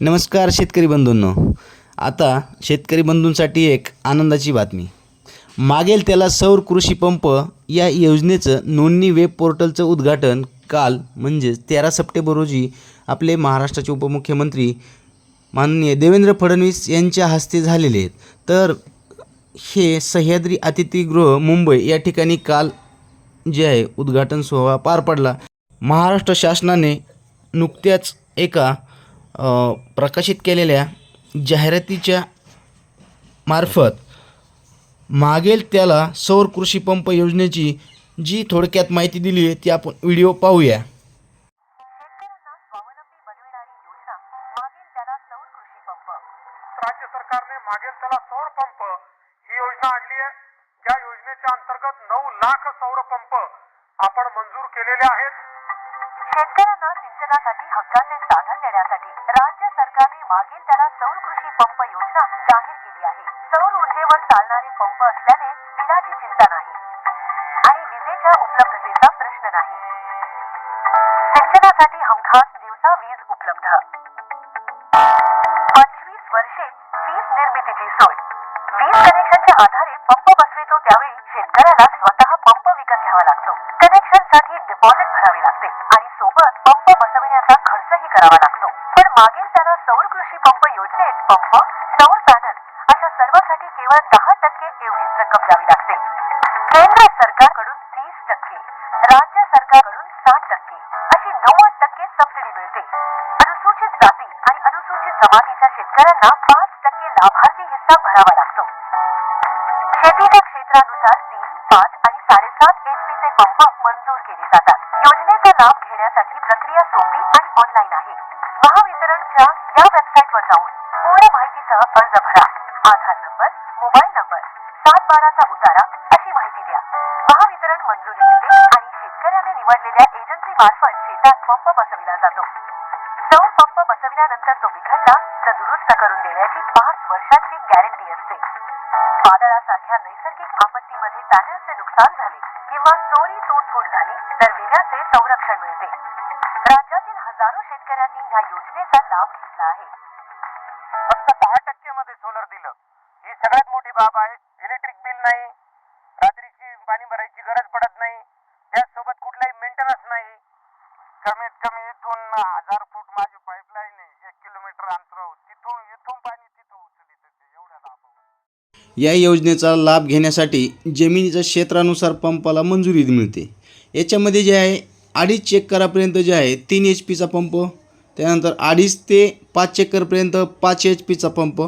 नमस्कार शेतकरी बंधूंनो. आता शेतकरी बंधूंसाठी एक आनंदाची बातमी. मागेल त्याला सौर कृषी पंप या योजनेचं नोंदणी वेब पोर्टलचं उद्घाटन काल म्हणजेच तेरा सप्टेंबर रोजी आपले महाराष्ट्राचे उपमुख्यमंत्री माननीय देवेंद्र फडणवीस यांच्या हस्ते झालेले आहेत. तर हे सह्याद्री अतिथीगृह मुंबई या ठिकाणी काल जे आहे उद्घाटन सोहळा पार पडला. महाराष्ट्र शासनाने नुकत्याच एका प्रकाशित केलेल्या जाहिरातीच्या मार्फत मागेल त्याला सौर कृषी पंप योजनेची जी थोडक्यात माहिती दिली आहे ती आपण व्हिडिओ पाहूया. कृषी पंप राज्य सरकारने मागेल त्याला सौर पंप. ही योजना आणली आहे. ज्या योजनेच्या अंतर्गत नऊ लाख सौर पंप आपण मंजूर केलेले आहेत. शेतकऱ्यांना सिंचनासाठी हक्काचे साधन देण्यासाठी राज्य सरकारने मागील त्याला सौर कृषी पंप योजना जाहीर केली आहे. सौर ऊर्जेवर चालणारे पंप असल्याने बिलाची चिंता नाही. आणि विजेच्या उपलब्धतेचा प्रश्न नाही. सिंचनासाठी हमखास दिवसा वीज उपलब्ध. पंचवीस वर्षे वीज निर्मितीची सोय. वीज कनेक्शनच्या आधारे पंप बसवितो त्यावेळी शेतकऱ्याला स्वतः पंप विकत घ्यावा लागतो. कनेक्शनसाठी साठी भरावी लागते. आणि सोबत पंप बसविण्याचा खर्चही करावा लागतो. पण मागील त्याला सौर कृषी पंप योजनेत पंप सौर पॅनल अशा सर्वासाठी केवळ दहा टक्के एवढीच रक्कम द्यावी लागते. केंद्र सरकारकडून तीस टक्के राज्य सरकारकडून साठ टक्के अशी नव्वद टक्के सबसिडी मिळते. अनुसूचित जाती आणि अनुसूचित जमातीच्या शेतकऱ्यांना पाच टक्के लाभार्थी हिस्सा भरावा लागतो. शेतीच्या क्षेत्रानुसार तीन मंजूर केले जातात. योजनेचा लाभ घेण्यासाठी प्रक्रिया सोपी आणि ऑनलाईन आहे. महावितरणच्या या वेबसाईटवर जाऊन पूर्ण माहितीसह अर्ज भरा. आधार नंबर मोबाईल नंबर सात बाराचा उतारा अशी माहिती द्या. महावितरण मंजुरी देते आणि शेतकऱ्याने निवडलेल्या एजन्सी मार्फत शेतात पंप बसविला जातो. सौर पंप बसविल्यानंतर तो बिघडला तर दुरुस्त करून देण्याची पाच वर्षांची गॅरंटी असते. वादळासारख्या नैसर्गिक आपत्तीमध्ये पॅनलचे नुकसान झाले किंवा चोरी तूटफूट झाली तर विम्याचे संरक्षण मिळते. राज्यातील हजारो शेतकऱ्यांनी या योजनेचा लाभ घेतला आहे. फक्त दहा टक्के मध्ये सोलर दिलं. ही सगळ्यात मोठी बाब आहे. इलेक्ट्रिक बिल नाही. रात्रीची पाणी भरायची गरज पडत नाही. त्याचसोबत कुठलाही मेंटेनन्स नाही. या योजनेचा लाभ घेण्यासाठी जमिनीच्या क्षेत्रानुसार पंपाला मंजुरी मिळते. याच्यामध्ये जे आहे अडीच चेकरापर्यंत जे आहे तीन एच पीचा पंप त्यानंतर अडीच ते पाच एकरपर्यंत पाच एच पीचा पंप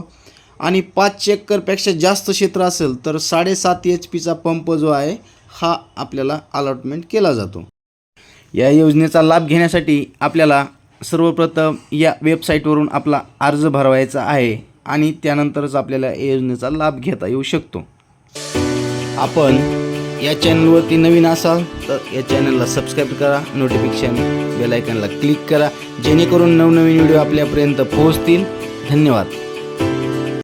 आणि पाच चेकरपेक्षा जास्त क्षेत्र असेल तर साडेसात एच पीचा पंप जो आहे हा आपल्याला अलॉटमेंट केला जातो. या योजनेचा लाभ घेण्यासाठी आपल्याला सर्वप्रथम या वेबसाईटवरून आपला अर्ज भरवायचा आहे. आणि त्यानंतरच आपल्याला या योजनेचा लाभ घेता येऊ शकतो. आपण या चॅनलवरती नवीन असाल तर या चॅनलला सबस्क्राईब करा नोटिफिकेशन बेलायकनला क्लिक करा जेणेकरून नवनवीन व्हिडिओ आपल्यापर्यंत पोहोचतील. धन्यवाद.